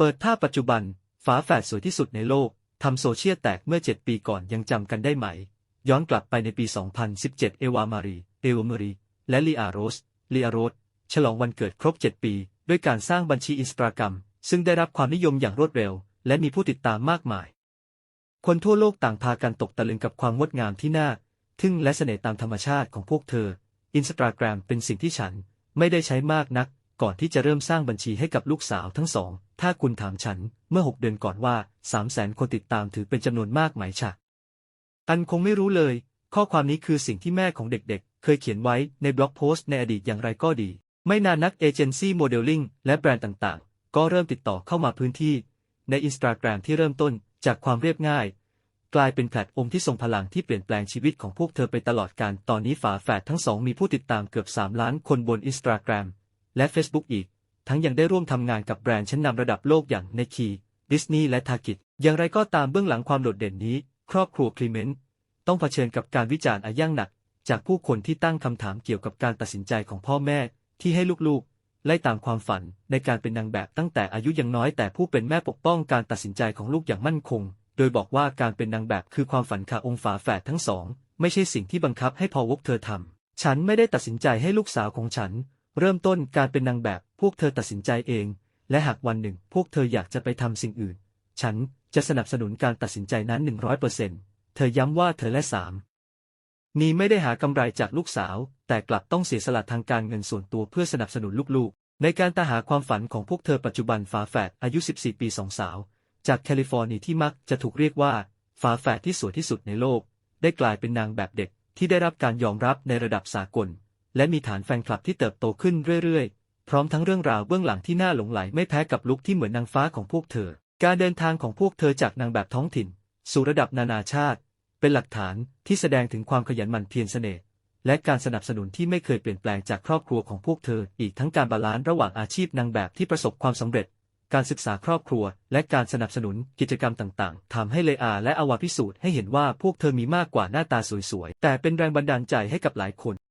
เปิดภาพปัจจุบัน ฝาแฝดสวยที่สุดในโลก ทำโซเชียลแตกเมื่อ 7 ปีก่อนยังจำกันได้ไหม ย้อนกลับไปในปี 2017 เอวามารี เอวามารี และลีอาโรสลีอาโรส ฉลองวันเกิดครบ 7 ปี ด้วยการสร้างบัญชีอินสตาแกรมซึ่งได้รับความนิยมอย่างรวดเร็ว และมีผู้ติดตามมากมาย คนทั่วโลกต่างพากันตกตะลึงกับความงดงามที่น่าทึ่งและเสน่ห์ตามธรรมชาติของพวกเธอ อินสตาแกรมเป็นสิ่งที่ฉันไม่ได้ใช้มากนัก ก่อนที่จะเริ่มสร้างบัญชีให้กับลูกสาวทั้งสอง ถ้าคุณถามฉันเมื่อหกเดือนก่อนว่าสามแสนคนติดตามถือเป็นจำนวนมากไหมฉะอันคงไม่รู้เลย ข้อความนี้คือสิ่งที่แม่ของเด็กๆ เคยเขียนไว้ในบล็อกโพสต์ในอดีตอย่างไรก็ดี ไม่นานนักเอเจนซี่โมเดลลิ่งและแบรนด์ต่างๆ ก็เริ่มติดต่อเข้ามาพื้นที่ ในอินสตาแกรมที่เริ่มต้นจากความเรียบง่าย กลายเป็นแพลตฟอร์มที่ทรงพลังที่เปลี่ยนแปลงชีวิตของพวกเธอไปตลอดการตอนนี้ฝาแฝดทั้งสองมีผู้ติดตามเกือบ 3 ล้านคนบนอินสตาแกรม และ Facebook อีก ทั้งยังได้ร่วมทำงานกับแบรนด์ชั้นนำระดับโลกอย่าง n นคีดิสนีย์และทากิตอย่างไรก็ตามเบื้องหลังความโดดเด่นนี้ ครอบครัวคลีเมนต์ต้องเผชิญกับการวิจารณ์อาย่างหนัก จากผู้คนที่ตั้งคำถามเกี่ยวกับการตัดสินใจของพ่อแม่ ที่ให้ลูกๆ ไล่ตามความฝันในการเป็นนางแบบตั้งแต่อายุยังน้อยแต่ผู้เป็นแม่ปกป้องการตัดสินใจของลูกอย่างมั่นคง โดยบอกว่าการเป็นนางแบบคือความฝันค่ะองค์ฝาแฝดทั้งสอง ไม่ใช่สิ่งที่บังคับให้พอวกเธอทำฉันไม่ได้ตัดสินใจให้ลูกสาวของฉัน เริ่มต้นการเป็นนางแบบพวกเธอตัดสินใจเอง และหากวันหนึ่งพวกเธออยากจะไปทำสิ่งอื่น ฉันจะสนับสนุนการตัดสินใจนั้น 100%เธอย้ำว่าเธอและสามนีไม่ได้หากำไรจากลูกสาว แต่กลับต้องเสียสละทางการเงินส่วนตัวเพื่อสนับสนุนลูกๆ ในการตาหาความฝันของพวกเธอปัจจุบันฝาแฝดอายุ 14 ปีสองสาว จากแคลิฟอร์เนียที่มักจะถูกเรียกว่าฝาแฝดที่สวยที่สุดในโลก ได้กลายเป็นนางแบบเด็กที่ได้รับการยอมรับในระดับสากล และมีฐานแฟนคลับที่เติบโตขึ้นเรื่อยๆ พร้อมทั้งเรื่องราวเบื้องหลังที่น่าหลงไหลไม่แพ้กับลุคที่เหมือนนางฟ้าของพวกเธอ การเดินทางของพวกเธอจากนางแบบท้องถิ่น สู่ระดับนานาชาติ เป็นหลักฐานที่แสดงถึงความขยันหมั่นเพียรเสน่ห์และการสนับสนุนที่ไม่เคยเปลี่ยนแปลงจากครอบครัวของพวกเธอ อีกทั้งการบาลานซ์ระหว่างอาชีพนางแบบที่ประสบความสำเร็จ การศึกษาครอบครัว และการสนับสนุนกิจกรรมต่างๆทำให้เลอาและอาวาพิสูจน์ให้เห็นว่าพวกเธอมีมากกว่าหน้าตาสวยๆ แต่เป็นแรงบันดาลใจให้กับหลายคน